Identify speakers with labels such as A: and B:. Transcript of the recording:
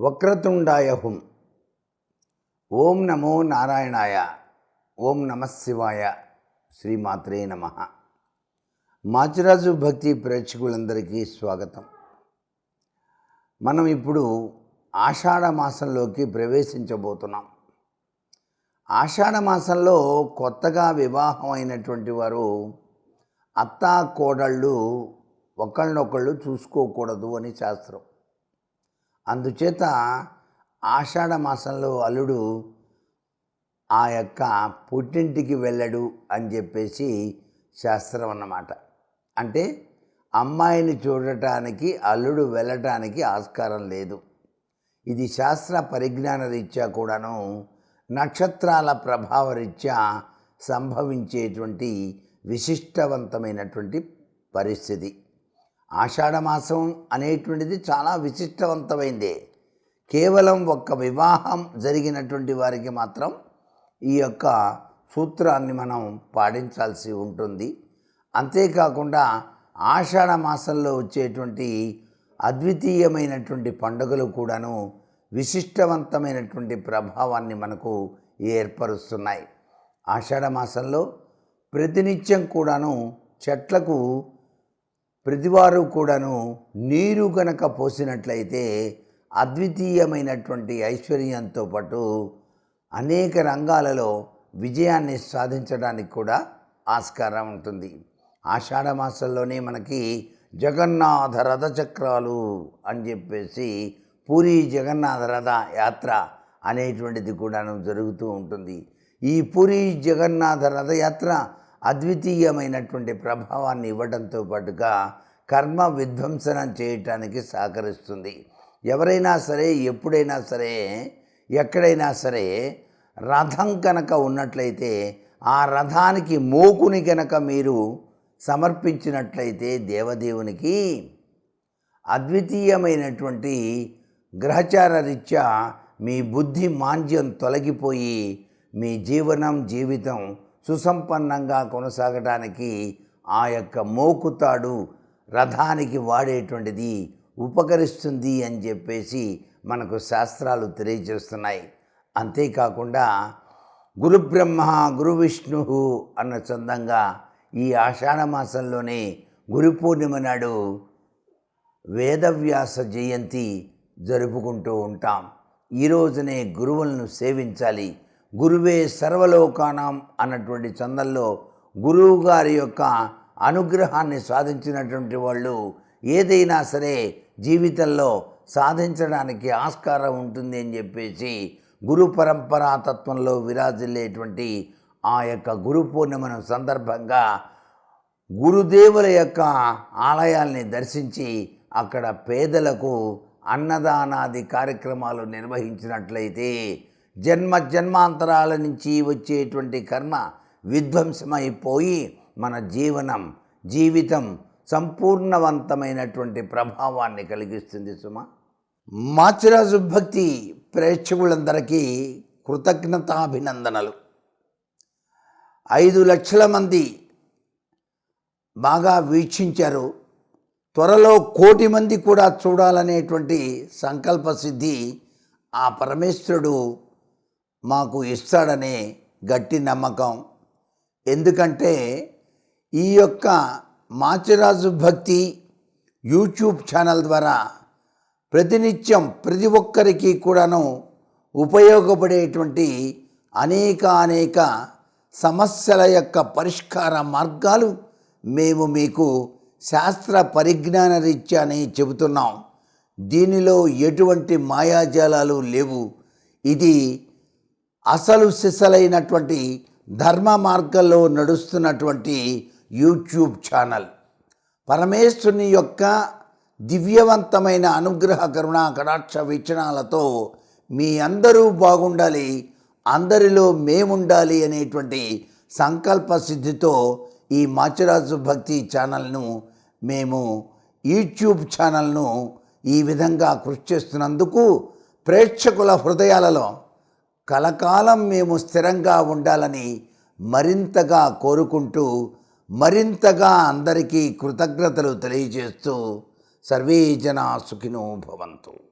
A: వక్రతుండాయ హుం ఓం నమో నారాయణాయ. ఓం నమశివాయ శ్రీమాత్రే నమ. మాచిరాజు భక్తి ప్రేక్షకులందరికీ స్వాగతం. మనం ఇప్పుడు ఆషాఢ మాసంలోకి ప్రవేశించబోతున్నాం. ఆషాఢ మాసంలో కొత్తగా వివాహం అయినటువంటి వారు అత్తా కోడళ్ళు ఒకళ్ళనొకళ్ళు చూసుకోకూడదు అని శాస్త్రం. అందుచేత ఆషాఢ మాసంలో అల్లుడు ఆ యొక్క పుట్టింటికి వెళ్ళడు అని చెప్పేసి శాస్త్రం అన్నమాట. అంటే అమ్మాయిని చూడటానికి అల్లుడు వెళ్ళటానికి ఆస్కారం లేదు. ఇది శాస్త్ర పరిజ్ఞాన రీత్యా కూడాను నక్షత్రాల ప్రభావ రీత్యా సంభవించేటువంటి విశిష్టవంతమైనటువంటి పరిస్థితి. ఆషాఢమాసం అనేటువంటిది చాలా విశిష్టవంతమైందే. కేవలం ఒక్క వివాహం జరిగినటువంటి వారికి మాత్రం ఈ యొక్క సూత్రాన్ని మనం పాటించాల్సి ఉంటుంది. అంతేకాకుండా ఆషాఢ మాసంలో వచ్చేటువంటి అద్వితీయమైనటువంటి పండుగలు కూడాను విశిష్టవంతమైనటువంటి ప్రభావాన్ని మనకు ఏర్పరుస్తున్నాయి. ఆషాఢ మాసంలో ప్రతినిత్యం కూడాను చెట్లకు ప్రతివారు కూడాను నీరు గనక పోసినట్లయితే అద్వితీయమైనటువంటి ఐశ్వర్యంతో పాటు అనేక రంగాలలో విజయాన్ని సాధించడానికి కూడా ఆస్కారం ఉంటుంది. ఆషాఢమాసంలోనే మనకి జగన్నాథ రథ చక్రాలు అని చెప్పేసి పూరి జగన్నాథ రథ యాత్ర అనేటువంటిది కూడాను జరుగుతూ ఉంటుంది. ఈ పూరి జగన్నాథ రథయాత్ర అద్వితీయమైనటువంటి ప్రభావాన్ని ఇవ్వడంతో పాటుగా కర్మ విధ్వంసనం చేయటానికి సహకరిస్తుంది. ఎవరైనా సరే ఎప్పుడైనా సరే ఎక్కడైనా సరే రథం కనుక ఉన్నట్లయితే ఆ రథానికి మోకుని కనుక మీరు సమర్పించినట్లయితే దేవదేవునికి అద్వితీయమైనటువంటి గ్రహచార రీత్యా మీ బుద్ధి మాంద్యం తొలగిపోయి మీ జీవనం జీవితం సుసంపన్నంగా కొనసాగడానికి ఆ యొక్క మోకుతాడు రథానికి వాడేటువంటిది ఉపకరిస్తుంది అని చెప్పేసి మనకు శాస్త్రాలు తెలియజేస్తున్నాయి. అంతేకాకుండా గురుబ్రహ్మ గురు విష్ణు అన్న చందంగా ఈ ఆషాఢ మాసంలోనే గురు పూర్ణిమ నాడు వేదవ్యాస జయంతి జరుపుకుంటూ ఉంటాం. ఈ రోజునే గురువులను సేవించాలి. గురువే సర్వలోకానం అన్నటువంటి చందంలో గురువు గారి యొక్క అనుగ్రహాన్ని సాధించినటువంటి వాళ్ళు ఏదైనా సరే జీవితంలో సాధించడానికి ఆస్కారం ఉంటుంది అని చెప్పేసి గురు పరంపరా తత్వంలో విరాజిల్లేటువంటి ఆ యొక్క గురు పూర్ణిమను సందర్భంగా గురుదేవుల యొక్క ఆలయాల్ని దర్శించి అక్కడ పేదలకు అన్నదానాది కార్యక్రమాలు నిర్వహించినట్లయితే జన్మ జన్మాంతరాల నుంచి వచ్చేటువంటి కర్మ విధ్వంసమైపోయి మన జీవనం జీవితం సంపూర్ణవంతమైనటువంటి ప్రభావాన్ని కలిగిస్తుంది సుమ. మాచిరాజు భక్తి ప్రేక్షకులందరికీ కృతజ్ఞతాభినందనలు. ఐదు లక్షల మంది బాగా వీక్షించారు. త్వరలో కోటి మంది కూడా చూడాలనేటువంటి సంకల్ప సిద్ధి ఆ పరమేశ్వరుడు మాకు ఇస్తాడనే గట్టి నమ్మకం. ఎందుకంటే ఈ యొక్క మాచిరాజు భక్తి యూట్యూబ్ ఛానల్ ద్వారా ప్రతినిత్యం ప్రతి ఒక్కరికి కూడాను ఉపయోగపడేటువంటి అనేక అనేక సమస్యల యొక్క పరిష్కార మార్గాలు మేము మీకు శాస్త్ర పరిజ్ఞాన రీత్యానే చెబుతున్నాం. దీనిలో ఎటువంటి మాయాజాలాలు లేవు. ఇది అసలు సిసలైనటువంటి ధర్మ మార్గంలో నడుస్తున్నటువంటి యూట్యూబ్ ఛానల్. పరమేశ్వరుని యొక్క దివ్యవంతమైన అనుగ్రహ కరుణ కటాక్ష వీక్షణాలతో మీ అందరూ బాగుండాలి అందరిలో మేముండాలి అనేటువంటి సంకల్ప సిద్ధితో ఈ మాచిరాజు భక్తి ఛానల్ను మేము యూట్యూబ్ ఛానల్ను ఈ విధంగా కృషి చేస్తున్నందుకు ప్రేక్షకుల హృదయాలలో కలకాలం మేము స్థిరంగా ఉండాలని మరింతగా కోరుకుంటూ మరింతగా అందరికీ కృతజ్ఞతలు తెలియజేస్తూ సర్వే జనా సుఖినో భవంతు.